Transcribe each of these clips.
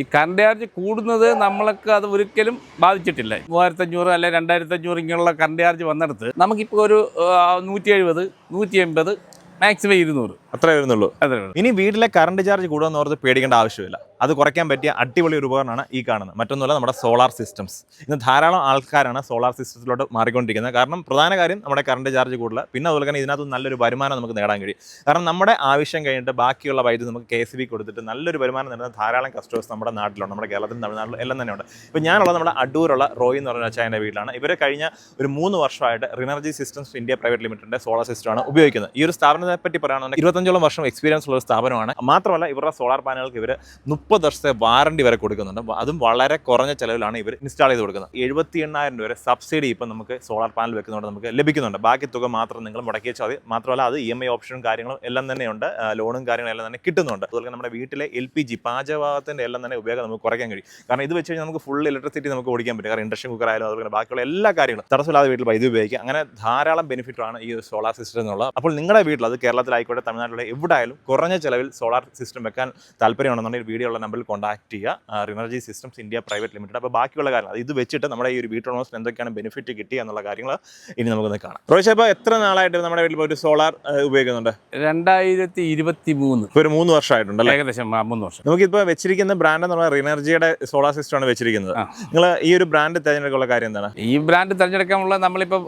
ഈ current charge കൂടുന്നത് നമ്മൾക്ക് അത് ഒരിക്കലും ബാധിച്ചിട്ടില്ല. മൂവായിരത്തി അഞ്ഞൂറ് അല്ലെ രണ്ടായിരത്തി അഞ്ഞൂറ് ഇങ്ങനെയുള്ള കറണ്ട് ചാർജ് വന്നെടുത്ത് നമുക്കിപ്പോൾ ഒരു നൂറ്റി എഴുപത് നൂറ്റി എൺപത് മാക്സിമം ഇരുന്നൂറ്. അത്രേ വരുന്നുള്ളൂ. അത്രേ ഉള്ളൂ ഇനി വീട്ടിലെ കറണ്ട് ചാർജ് കൂടുമെന്ന് ഓർത്ത് പേടിക്കേണ്ട ആവശ്യമില്ല. അത് കുറയ്ക്കാൻ പറ്റിയ അടിപൊളി ഒരു ഉപകരണമാണ് ഈ കാണുന്നത്. മറ്റൊന്നുമല്ല നമ്മുടെ സോളാർ സിസ്റ്റംസ് ഇന്ന് ധാരാളം ആൾക്കാരാണ് സോളാർ സിസ്റ്റത്തിലോട്ട് മാറിക്കൊണ്ടിരിക്കുന്നത്. കാരണം പ്രധാന കാര്യം നമ്മുടെ കറണ്ട് ചാർജ് കൂടുതൽ പിന്നെ അതുപോലെ തന്നെ ഇതിനകത്ത് നല്ലൊരു വരുമാനം നമുക്ക് നേടാൻ കഴിയും. കാരണം നമ്മുടെ ആവശ്യം കഴിഞ്ഞിട്ട് ബാക്കിയുള്ള വൈദ്യുതി നമുക്ക് കെ എസ് ബി കൊടുത്തിട്ട് നല്ലൊരു വരുമാനം നേടുന്ന ധാരാളം കസ്റ്റമേഴ്സ് നമ്മുടെ നാട്ടിലുണ്ട്. നമ്മുടെ കേരളത്തിലും തമിഴ്നാട്ടിലും എല്ലാം തന്നെയുണ്ട്. ഇപ്പോൾ ഞാനുള്ളത് നമ്മുടെ അടൂരുള്ള റോയ് എന്ന് പറഞ്ഞ അച്ഛന്റെ വീട്ടിലാണ്. ഇവരെ കഴിഞ്ഞ ഒരു മൂന്ന് വർഷമായിട്ട് റിനർജി സിസ്റ്റംസ് ഇന്ത്യ പ്രൈവറ്റ് ലിമിറ്റഡിന്റെ സോളാർ സിസ്റ്റമാണ് ഉപയോഗിക്കുന്നത്. ഈ ഒരു സ്ഥാപനത്തെ പറ്റി പറയുകയാണെങ്കിൽ ഇരുപത്തഞ്ചോളം വർഷം എക്സ്പീരിയൻസ് ഉള്ള ഒരു സ്ഥാപനമാണ്. മാത്രമല്ല ഇവരുടെ സോളാർ പാനലുകൾക്ക് ഇവർ മുപ്പത് വർഷത്തെ വാറണ്ടി വരെ കൊടുക്കുന്നുണ്ട്. അതും വളരെ കുറഞ്ഞ ചിലവിലാണ് ഇവർ ഇൻസ്റ്റാൾ ചെയ്ത് കൊടുക്കുന്നത്. എഴുപത്തി എണ്ണായിരം രൂപ വരെ സബ്സിഡി ഇപ്പം നമുക്ക് സോളാർ പാനൽ വെക്കുന്നതുകൊണ്ട് നമുക്ക് ലഭിക്കുന്നുണ്ട്. ബാക്കി തുക മാത്രം നിങ്ങൾ മുടക്കി വെച്ചാൽ മതി. മാത്രമല്ല അത് ഇ എം ഐ ഓപ്ഷനും കാര്യങ്ങളും എല്ലാം തന്നെയുണ്ട്. ലോണും കാര്യങ്ങളും എല്ലാം തന്നെ കിട്ടുന്നുണ്ട്. അതുപോലെ നമ്മുടെ വീട്ടിലെ എൽ പി ജി പാചകത്തിന്റെ എല്ലാം തന്നെ ഉപയോഗം നമുക്ക് കുറയ്ക്കാൻ കഴിയും. കാരണം ഇത് വെച്ച് കഴിഞ്ഞാൽ നമുക്ക് ഫുൾ ഇലക്ട്രിസിറ്റി നമുക്ക് ഓടിക്കാൻ പറ്റും. കാരണം ഇൻഡക്ഷൻ കുക്കർ ആയാലും അതുപോലെ ബാക്കിയുള്ള എല്ലാ കാര്യങ്ങളും തടസ്സമില്ലാതെ വീട്ടിൽ വൈദ്യുതി ഉപയോഗിക്കുക. അങ്ങനെ ധാരാളം ബെനിഫിറ്റ് ആണ് ഈ സോളാർ സിസ്റ്റം എന്നുള്ളത് അപ്പോൾ നിങ്ങളുടെ വീട്ടിൽ അത് കേരളത്തിലായിക്കോട്ടെ തമിഴ്നാട്ടിലെ എവിടെ ആയാലും കുറഞ്ഞ ചിലവിൽ സോളാർ സിസ്റ്റം വെക്കാൻ താല്പര്യമുണ്ടെന്നുണ്ടെങ്കിൽ വീഡിയോ നമ്പറിൽ കോൺടാക്ട് ചെയ്യുക. Renergy systems India private limited അപ്പോൾ ബാക്കിയുള്ള കാര്യങ്ങൾ ഇത് വെച്ചിട്ട് നമ്മുടെ ഈ ഒരു വീട്ടുടമസ്ഥന് എന്തൊക്കെയാണ് ബെനിഫിറ്റ് കിട്ടിയ എന്നുള്ള കാര്യങ്ങൾ ഇനി നമുക്കൊന്ന് കാണാം. റോഹിത് ഇപ്പോൾ എത്ര നാളായിട്ട് നമ്മുടെ വീട്ടിൽ ഒരു സോളാർ ഉപയോഗിക്കുന്നുണ്ട്? രണ്ടായിരത്തി ഇരുപത്തി മൂന്ന് ഇപ്പോൾ ഒരു മൂന്ന് വർഷമായിട്ടുണ്ട് ഏകദേശം മൂന്ന് വർഷം. നമുക്കിപ്പോൾ വെച്ചിരിക്കുന്ന ബ്രാൻഡ് എന്ന് പറഞ്ഞാൽ റിനർജിയുടെ സോളാർ സിസ്റ്റമാണ് വെച്ചിരിക്കുന്നത്. നിങ്ങൾ ഈ ഒരു ബ്രാൻഡ് തിരഞ്ഞെടുക്കാനുള്ള കാര്യം എന്താണ്? ഈ ബ്രാൻഡ് തിരഞ്ഞെടുക്കാനുള്ള നമ്മളിപ്പോൾ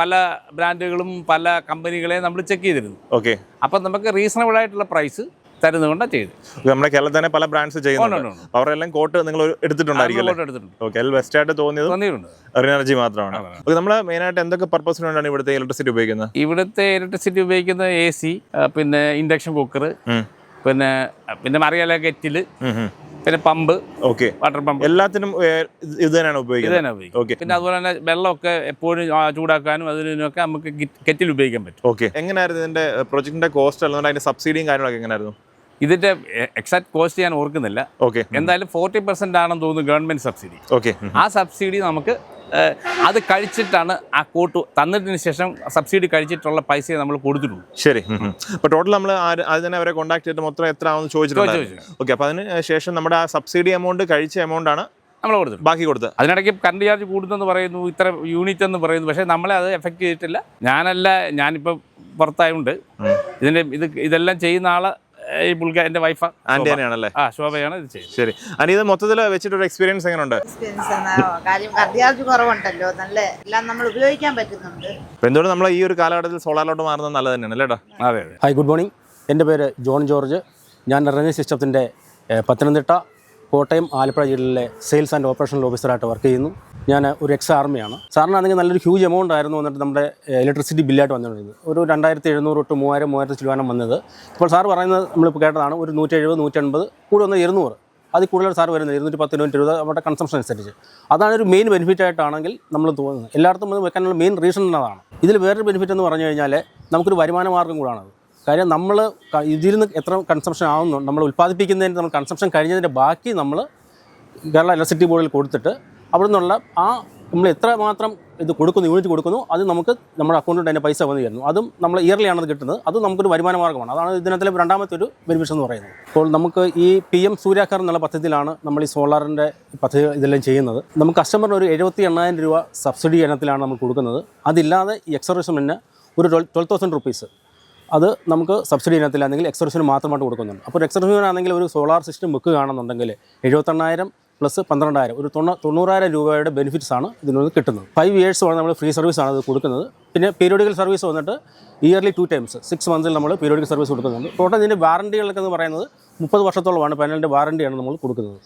പല ബ്രാൻഡുകളും പല കമ്പനികളെയും നമ്മൾ ചെക്ക് ചെയ്തിരുന്നു. ഓക്കെ അപ്പം നമുക്ക് റീസണബിൾ ആയിട്ടുള്ള പ്രൈസ് തരുന്നതുകൊണ്ടാണ് ചെയ്തത്. നമ്മുടെ കേരളത്തിൽ തന്നെ പല ബ്രാൻഡ്സ് ചെയ്യുന്നുണ്ട്. അവരെല്ലാം കോട്ട് നിങ്ങൾ എടുത്തിട്ടുണ്ടായിരിക്കും ബെസ്റ്റ് ആയിട്ട് തോന്നിയത് എനർജി മാത്രമാണ്. ഓക്കെ നമ്മൾ മെയിനായിട്ട് എന്തൊക്കെ പർപ്പസിന് വേണ്ടിയാണ് ഇവിടുത്തെ ഇലക്ട്രിസിറ്റി ഉപയോഗിക്കുന്നത്? ഇവിടുത്തെ ഇലക്ട്രിസിറ്റി ഉപയോഗിക്കുന്ന എ സി പിന്നെ ഇൻഡക്ഷൻ കുക്കർ പിന്നെ പിന്നെ അറിയാലോ കെറ്റിൽ പിന്നെ പമ്പ് ഓക്കെ വാട്ടർ പമ്പ് എല്ലാത്തിനും ഇത് തന്നെയാണ് ഉപയോഗിക്കുന്നത്. ഓക്കെ പിന്നെ അതുപോലെ തന്നെ വെള്ളമൊക്കെ എപ്പോഴും ചൂടാക്കാനും അതിനൊക്കെ നമുക്ക് കെറ്റിൽ ഉപയോഗിക്കാൻ പറ്റും. ഓക്കെ എങ്ങനെയായിരുന്നു ഇതിന്റെ പ്രൊജക്ടിന്റെ കോസ്റ്റ് അല്ലെങ്കിൽ അതിന്റെ സബ്സിഡിയും കാര്യങ്ങളൊക്കെ എങ്ങനെയായിരുന്നു ഇതിന്റെ എക്സാക്ട് കോസ്റ്റ് ഞാൻ ഓർക്കുന്നില്ല. ഓക്കെ എന്തായാലും ഫോർട്ടി പെർസെന്റ് ആണെന്ന് തോന്നുന്നു ഗവൺമെന്റ് സബ്സിഡി ഓക്കെ ആ സബ്സിഡി നമുക്ക് അത് കഴിച്ചിട്ടാണ് ആ കോട്ട് തന്നതിന് ശേഷം സബ്സിഡി കഴിച്ചിട്ടുള്ള പൈസയെ നമ്മൾ കൊടുത്തിട്ടുള്ളൂ. ശരി. അപ്പൊ ടോട്ടൽ നമ്മൾ അത് തന്നെ അവരെ കോൺടാക്ട് ചെയ്തിട്ട് മൊത്തം എത്ര ആവുമെന്ന് ചോദിച്ചിട്ടുണ്ട് ചോദിച്ചു ഓക്കെ അപ്പൊ അതിന് ശേഷം നമ്മുടെ ആ സബ്സിഡി എമൗണ്ട് കഴിച്ച എമൗണ്ട് ആണ് നമ്മൾ കൊടുത്തു ബാക്കി കൊടുത്ത് അതിനിടയ്ക്ക് കറണ്ട് ചാർജ് കൂടുന്നെന്ന് പറയുന്നു ഇത്ര യൂണിറ്റ് എന്ന് പറയുന്നു. പക്ഷേ നമ്മളെ അത് എഫക്റ്റ് ചെയ്തിട്ടില്ല. ഞാനല്ല ഞാനിപ്പോൾ പുറത്തായതുകൊണ്ട്. ഇതിന്റെ ഇത് ഇതെല്ലാം ചെയ്യുന്ന ആൾ ഈ പുള്ളിക്കാർ എന്റെ വൈഫ് ആന്റി ആണല്ലേ ആ ശോഭയാണ് ഇത് ചെയ്യുന്നത്. ശരി. അനിത ഇത് മൊത്തത്തിൽ വെച്ചിട്ട് ഒരു എക്സ്പീരിയൻസ് എങ്ങനെയുണ്ട് കാര്യം കർദിയാർജ് കുറവുണ്ടല്ലോ നല്ല എല്ലാം നമ്മൾ ഉപയോഗിക്കാൻ പറ്റുന്നുണ്ട്. എന്തുകൊണ്ട് നമ്മൾ ഈ ഒരു കാലഘട്ടത്തിൽ സോളാറിലോട്ട് മാറുന്നത് നല്ലത് തന്നെയാണ് അല്ലേടാ അതെ അതെ. ഹായ് ഗുഡ് മോർണിംഗ് എന്റെ പേര് ജോൺ ജോർജ്. ഞാൻ റവന്യൂ സിസ്റ്റത്തിന്റെ പത്തനംതിട്ട കോട്ടയം ആലപ്പുഴ ജില്ലയിലെ സെയിൽസ് ആൻഡ് ഓപ്പറേഷണൽ ഓഫീസറായിട്ട് വർക്ക് ചെയ്യുന്നു. ഞാൻ ഒരു എക്സ് ആർമിയാണ് സാറിനാണെങ്കിൽ നല്ലൊരു ഹ്യൂജ് എമൗണ്ട് ആയിരുന്നു വന്നിട്ട് നമ്മുടെ ഇലക്ട്രിസിറ്റി ബില്ലായിട്ട് വന്നിരുന്നത്. ഒരു രണ്ടായിരത്തി എഴുന്നൂറ് തൊട്ട് മൂവായിരം മൂവായിരത്തി ചിലവാനം വന്നത്. ഇപ്പോൾ സാർ പറയുന്നത് നമ്മളിപ്പോൾ കേട്ടതാണ് ഒരു നൂറ്റി എഴുപത് നൂറ്റൻപത് കൂടി വന്ന് ഇരുന്നൂറ്. അതിൽ കൂടുതൽ സാർ വരുന്നത് ഇരുന്നൂറ്റി പത്ത് ഇരുന്നൂറ്റി ഇരുപത് നമ്മുടെ കൺസംഷൻ അനുസരിച്ച്. അതാണ് ഒരു മെയിൻ ബെനിഫിറ്റ് ആയിട്ടാണെങ്കിൽ നമ്മൾ തോന്നുന്നത്. എല്ലായിടത്തും വന്ന് വെക്കാനുള്ള മെയിൻ റീസൺ എന്നതാണ്. ഇതിൽ വേറൊരു ബെനിഫിറ്റ് എന്ന് പറഞ്ഞു കഴിഞ്ഞാൽ നമുക്കൊരു വരുമാന മാർഗം കൂടാണത്. കാര്യം നമ്മൾ ഇതിൽ നിന്ന് എത്ര കൺസംഷൻ ആവുന്നു നമ്മൾ ഉൽപ്പാദിപ്പിക്കുന്നതിന് നമ്മൾ കൺസംഷൻ കഴിഞ്ഞതിന്റെ ബാക്കി നമ്മൾ കേരള ഇലക്ട്രിസിറ്റി ബോർഡിൽ കൊടുത്തിട്ട് അവിടെ നിന്നുള്ള ആ നമ്മൾ എത്ര മാത്രം ഇത് കൊടുക്കുന്നു യൂണിറ്റ് കൊടുക്കുന്നു അത് നമുക്ക് നമ്മുടെ അക്കൗണ്ടിൽ അതിന്റെ പൈസ വന്നു തരുന്നു അതും നമ്മൾ ഇയർലി ആണ് അത് കിട്ടുന്നത്. അത് നമുക്കൊരു വരുമാന മാർഗമാണ് അതാണ് ഇതിനകത്തിലെ രണ്ടാമത്തെ ഒരു ബെനിഫിറ്റ് എന്ന് പറയുന്നത്. അപ്പോൾ നമുക്ക് ഈ പി എം സൂര്യാക്കർ എന്നുള്ള പദ്ധതിയിലാണ് നമ്മൾ ഈ സോളാറിന്റെ പദ്ധതി ഇതെല്ലാം ചെയ്യുന്നത്. നമുക്ക് കസ്റ്റമറിന് ഒരു എഴുപത്തി എണ്ണായിരം രൂപ സബ്സിഡി ഇനത്തിലാണ് നമ്മൾ കൊടുക്കുന്നത്. അതില്ലാതെ ഈ എക്സർവേഷന് ഒരു ട്വൽവ് തൗസൻഡ് റുപ്പീസ് അത് നമുക്ക് സബ്സിഡി ഇനത്തിലാണെങ്കിൽ എക്സർവേഷന് മാത്രമായിട്ട് കൊടുക്കുന്നുണ്ട്. അപ്പോൾ എക്സർവേഷൻ ആണെങ്കിൽ ഒരു സോളാർ സിസ്റ്റം വെക്കുകയാണെന്നുണ്ടെങ്കിൽ എഴുപത്തെണ്ണായിരം പ്ലസ് പന്ത്രണ്ടായിരം. ഒരു തൊണ്ണൂ തൊണ്ണൂറായിരം രൂപയുടെ ബെനിഫിറ്റ്സ് ആണ് ഇതിൽ നിന്ന് കിട്ടുന്നത്. ഫൈവ് ഇയേഴ്സുമാണ് നമ്മൾ ഫ്രീ സർവീസ് ആണ് അത് കൊടുക്കുന്നത്. പിന്നെ പീരിയോഡിക്കൽ സർവീസ് വന്നിട്ട് ഇയർലി ടു ടൈംസ് സിക്സ് മന്ത്സിൽ നമ്മൾ പീരിയോഡിക്കൽ സർവീസ് കൊടുക്കുന്നുണ്ട്. ടോട്ടൽ ഇതിന്റെ വാറണ്ടികളൊക്കെ എന്ന് പറയുന്നത് മുപ്പത് വർഷത്തോളമാണ്. പാനലിന്റെ വാറണ്ടിയാണ് നമ്മൾ കൊടുക്കുന്നത്.